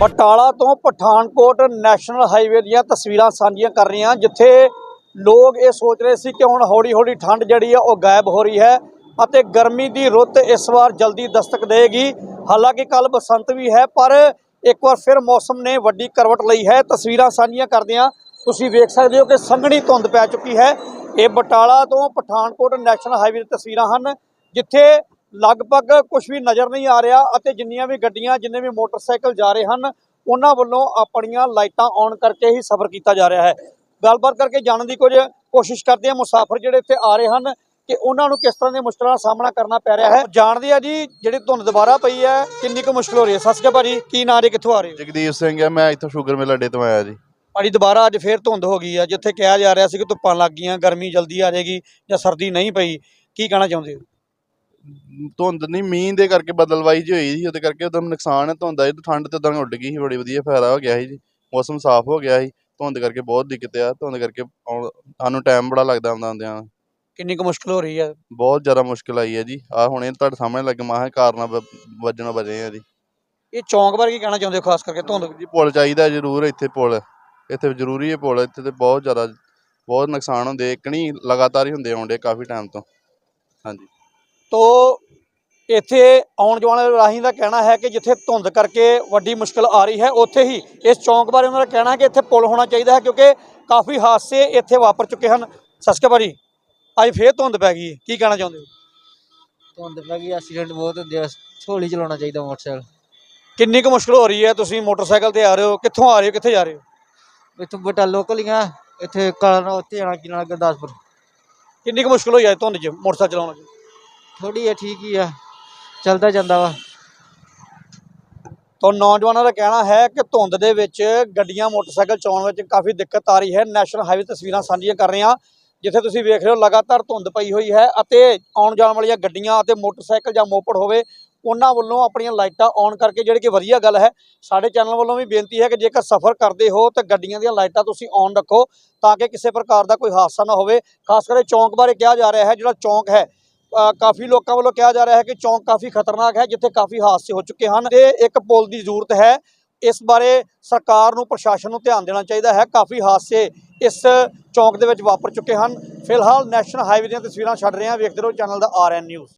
ਬਟਾਲਾ ਤੋਂ Pathankot national highway ਦੀਆਂ ਤਸਵੀਰਾਂ ਸਾਂਝੀਆਂ ਕਰ ਰਹੀਆਂ। ਜਿੱਥੇ ਲੋਕ ਇਹ ਸੋਚ ਰਹੇ ਸੀ ਕਿ ਹੁਣ ਹੌਲੀ-ਹੌਲੀ ਠੰਡ ਜਿਹੜੀ ਆ, ਉਹ ਗਾਇਬ ਹੋ ਰਹੀ ਹੈ ਅਤੇ ਗਰਮੀ ਦੀ ਰੁੱਤ ਇਸ ਵਾਰ ਜਲਦੀ ਦਸਤਕ ਦੇਗੀ ਹਾਲਾਂਕਿ ਕੱਲ ਬਸੰਤ ਵੀ ਹੈ, ਪਰ ਇੱਕ ਵਾਰ ਫਿਰ ਮੌਸਮ ਨੇ ਵੱਡੀ ਕਰਵਟ ਲਈ ਹੈ। ਤਸਵੀਰਾਂ ਸਾਂਝੀਆਂ ਕਰਦਿਆਂ ਤੁਸੀਂ ਵੇਖ ਸਕਦੇ ਹੋ ਕਿ ਸੰਘਣੀ ਧੁੰਦ ਪੈ ਚੁੱਕੀ ਹੈ। ਇਹ ਬਟਾਲਾ ਤੋਂ ਪਠਾਨਕੋਟ ਨੈਸ਼ਨਲ ਹਾਈਵੇ ਦੀ ਤਸਵੀਰਾਂ ਹਨ, ਜਿੱਥੇ ਲਗਭਗ ਕੁਝ ਵੀ ਨਜ਼ਰ ਨਹੀਂ ਆ ਰਿਹਾ ਅਤੇ ਜਿੰਨੀਆਂ ਵੀ ਗੱਡੀਆਂ ਜਿੰਨੇ ਵੀ ਮੋਟਰਸਾਈਕਲ ਜਾ ਰਹੇ ਹਨ ਉਹਨਾਂ ਵੱਲੋਂ ਆਪਣੀਆਂ ਲਾਈਟਾਂ ਔਨ ਕਰਕੇ ਹੀ ਸਫ਼ਰ ਕੀਤਾ ਜਾ ਰਿਹਾ ਹੈ। ਗੱਲਬਾਤ ਕਰਕੇ ਜਾਣਨ ਦੀ ਕੁਝ ਕੋਸ਼ਿਸ਼ ਕਰਦੇ ਹਾਂ। ਮੁਸਾਫਰ ਜਿਹੜੇ ਇੱਥੇ ਆ ਰਹੇ ਹਨ ਕਿ ਉਹਨਾਂ ਨੂੰ ਕਿਸ ਤਰ੍ਹਾਂ ਦੀਆਂ ਮੁਸ਼ਕਲਾਂ ਦਾ ਸਾਹਮਣਾ ਕਰਨਾ ਪੈ ਰਿਹਾ ਹੈ। ਜਾਣਦੇ ਆ ਜੀ ਜਿਹੜੀ ਧੁੰਦ ਦੁਬਾਰਾ ਪਈ ਹੈ ਕਿੰਨੀ ਕੁ ਮੁਸ਼ਕਲ ਹੋ ਰਹੀ ਹੈ। ਸਤਿ ਸ਼੍ਰੀ ਅਕਾਲ ਭਾਜੀ ਕੀ ਨਾਂ ਜੀ ਕਿੱਥੋਂ ਆ ਰਹੇ ਹੋ? ਜਗਦੀਪ ਸਿੰਘ ਹੈ ਮੈਂ ਇੱਥੋਂ ਸ਼ੂਗਰ ਮਿਲ ਅੱਡੇ ਤੋਂ ਆਇਆ ਜੀ। ਭਾਜੀ ਦੁਬਾਰਾ ਅੱਜ ਫੇਰ ਧੁੰਦ ਹੋ ਗਈ ਆ ਜਿੱਥੇ ਕਿਹਾ ਜਾ ਰਿਹਾ ਸੀ ਕਿ ਧੁੱਪਾਂ ਲੱਗ ਗਈਆਂ ਗਰਮੀ ਜਲਦੀ ਆ ਜਾਏਗੀ ਜਾਂ ਸਰਦੀ ਨਹੀਂ ਪਈ। ਕੀ ਕਹਿਣਾ ਚਾਹੁੰਦੇ ਹੋ? ਧੁੰਦ ਨਹੀਂ ਮੀਂਹ ਦੇ ਕਰਕੇ ਬਦਲਵਾਈ ਜਿਹੀ ਹੋਈ ਸੀ ਉਹਦੇ ਕਰਕੇ ਉਹਦਾ ਨੁਕਸਾਨ ਹੈ ਧੁੰਦ ਆਈ ਠੰਡ ਤੇ ਉਦਾਂ ਉੱਡ ਗਈ ਸੀ ਬੜੀ ਵਧੀਆ ਫਾਇਦਾ ਹੋ ਗਿਆ ਸੀ ਜੀ ਮੌਸਮ ਸਾਫ਼ ਹੋ ਗਿਆ ਸੀ ਧੁੰਦ ਕਰਕੇ ਬਹੁਤ ਦਿੱਕਤ ਆ ਧੁੰਦ ਕਰਕੇ ਆਉਣ- ਸਾਨੂੰ ਟਾਈਮ ਬੜਾ ਲੱਗਦਾ ਆਉਂਦਾ ਆਉਂਦਿਆਂ। ਕਿੰਨੀ ਕੁ ਮੁਸ਼ਕਲ ਹੋ ਰਹੀ ਹੈ ਬਹੁਤ ਜ਼ਿਆਦਾ ਮੁਸ਼ਕਲ ਆਈ ਹੈ ਜੀ ਆ ਹੁਣੇ ਤੁਹਾਡੇ ਸਾਹਮਣੇ ਲੱਗ ਮਾਹ ਕਾਰਨਾ ਵੱਜਣਾ ਬਜੇ ਆ ਜੀ। ਇਹ ਚੌਂਕ ਬਾਰੇ ਕੀ ਕਹਿਣਾ ਚਾਹੁੰਦੇ ਹੋ ਖਾਸ ਕਰਕੇ ਧੁੰਦ? ਜੀ ਪੁਲ ਚਾਹੀਦਾ ਜ਼ਰੂਰ ਇੱਥੇ ਪੁਲ ਇੱਥੇ ਜ਼ਰੂਰੀ ਹੈ ਪੁਲ ਇੱਥੇ ਤੇ ਬਹੁਤ ਜ਼ਿਆਦਾ ਬਹੁਤ ਨੁਕਸਾਨ ਹੁੰਦੇ ਇੱਕ ਨਹੀਂ ਲਗਾਤਾਰ ਹੀ ਹੁੰਦੇ ਆਉਂਦੇ ਕਾਫੀ ਟਾਈਮ ਤੋਂ। ਹਾਂਜੀ। ਤੋ ਇੱਥੇ ਆਉਣ ਜਾਣ ਵਾਲੇ ਰਾਹੀਂ ਦਾ ਕਹਿਣਾ ਹੈ ਕਿ ਜਿੱਥੇ ਧੁੰਦ ਕਰਕੇ ਵੱਡੀ ਮੁਸ਼ਕਲ ਆ ਰਹੀ ਹੈ ਉੱਥੇ ਹੀ ਇਸ ਚੌਂਕ ਬਾਰੇ ਉਹਨਾਂ ਦਾ ਕਹਿਣਾ ਹੈ ਕਿ ਇੱਥੇ ਪੁਲ ਹੋਣਾ ਚਾਹੀਦਾ ਹੈ ਕਿਉਂਕਿ ਕਾਫੀ ਹਾਦਸੇ ਇੱਥੇ ਵਾਪਰ ਚੁੱਕੇ ਹਨ। ਸਸਕੇ ਭਾਜੀ। ਅੱਜ ਫੇਰ ਧੁੰਦ ਪੈ ਗਈ ਹੈ। ਕੀ ਕਹਿਣਾ ਚਾਹੁੰਦੇ ਹੋ? ਧੁੰਦ ਪੈ ਗਈ ਐਕਸੀਡੈਂਟ ਬਹੁਤ ਹੁੰਦੇ ਆ। ਹੌਲੀ ਚਲਾਉਣਾ ਚਾਹੀਦਾ ਮੋਟਰਸਾਈਕਲ। ਕਿੰਨੀ ਕੁ ਮੁਸ਼ਕਲ ਹੋ ਰਹੀ ਹੈ? ਤੁਸੀਂ ਮੋਟਰਸਾਈਕਲ ਤੇ ਆ ਰਹੇ ਹੋ। ਕਿੱਥੋਂ ਆ ਰਹੇ ਹੋ? ਕਿੱਥੇ ਜਾ ਰਹੇ ਹੋ? ਇੱਥੋਂ ਬਟਾ ਲੋਕਲ ਹੀ ਆ। ਇੱਥੇ ਕਾਲਾ ਉੱਥੇ ਜਾਣਾ ਕੀ ਨਾਲ ਗੁਰਦਾਸਪੁਰ। ਕਿੰਨੀ ਕੁ ਮੁਸ਼ਕਲ ਹੋਈ ਹੈ ਧੁੰਦ 'ਚ ਮੋਟਰਸਾਈਕਲ ਚਲਾਉਣ 'ਚ? ਥੋੜੀ ਆ ਠੀਕ ਹੀ ਆ, ਚੱਲਦਾ ਜਾਂਦਾ ਵਾ। ਤਾਂ ਨੌਜਵਾਨਾਂ ਦਾ ਕਹਿਣਾ ਹੈ ਕਿ ਧੁੰਦ ਦੇ ਵਿੱਚ ਗੱਡੀਆਂ, ਮੋਟਰਸਾਈਕਲ ਚਲਾਉਣ ਵਿੱਚ ਕਾਫੀ ਦਿੱਕਤ ਆ ਰਹੀ ਹੈ। ਨੈਸ਼ਨਲ ਹਾਈਵੇ ਤਸਵੀਰਾਂ ਸਾਂਝੀਆਂ ਕਰ ਰਹੇ ਹਾਂ, ਜਿੱਥੇ ਤੁਸੀਂ ਵੇਖ ਰਹੇ ਹੋ ਲਗਾਤਾਰ ਧੁੰਦ ਪਈ ਹੋਈ ਹੈ ਅਤੇ ਆਉਣ ਜਾਣ ਵਾਲੀਆਂ ਗੱਡੀਆਂ ਅਤੇ ਮੋਟਰਸਾਈਕਲ ਜਾਂ ਮੋਪੜ ਹੋਵੇ, ਉਹਨਾਂ ਵੱਲੋਂ ਆਪਣੀਆਂ ਲਾਈਟਾਂ ਔਨ ਕਰਕੇ ਜਿਹੜੀ ਕਿ ਵਧੀਆ ਗੱਲ ਹੈ, ਸਾਡੇ ਚੈਨਲ ਵੱਲੋਂ ਵੀ ਬੇਨਤੀ ਹੈ ਕਿ ਜੇਕਰ ਸਫ਼ਰ ਕਰਦੇ ਹੋ ਤਾਂ ਗੱਡੀਆਂ ਦੀਆਂ ਲਾਈਟਾਂ ਤੁਸੀਂ ਔਨ ਰੱਖੋ ਤਾਂ ਕਿ ਕਿਸੇ ਪ੍ਰਕਾਰ ਦਾ ਕੋਈ ਹਾਦਸਾ ਨਾ ਹੋਵੇ। ਖਾਸ ਕਰਕੇ ਚੌਂਕ ਬਾਰੇ ਕਿਹਾ ਜਾ ਰਿਹਾ ਹੈ, ਜਿਹੜਾ ਚੌਂਕ ਹੈ ਕਾਫੀ ਲੋਕਾਂ ਵੱਲੋਂ ਕਿਹਾ ਜਾ ਰਿਹਾ ਹੈ ਕਿ ਚੌਂਕ ਕਾਫੀ ਖਤਰਨਾਕ ਹੈ, ਜਿੱਥੇ ਕਾਫੀ ਹਾਦਸੇ ਹੋ ਚੁੱਕੇ ਹਨ ਤੇ ਇੱਕ ਪੁਲ ਦੀ ਜ਼ਰੂਰਤ ਹੈ। ਇਸ ਬਾਰੇ ਸਰਕਾਰ ਨੂੰ, ਪ੍ਰਸ਼ਾਸਨ ਨੂੰ ਧਿਆਨ ਦੇਣਾ ਚਾਹੀਦਾ ਹੈ। ਕਾਫੀ ਹਾਦਸੇ ਇਸ ਚੌਂਕ ਦੇ ਵਿੱਚ ਵਾਪਰ ਚੁੱਕੇ ਹਨ। ਫਿਲਹਾਲ ਨੈਸ਼ਨਲ ਹਾਈਵੇ ਦੀਆਂ ਤਸਵੀਰਾਂ ਛੱਡ ਰਹੇ ਹਾਂ। ਵੇਖਦੇ ਰਹੋ ਚੈਨਲ ਦਾ ਆਰਐਨ ਨਿਊਜ਼।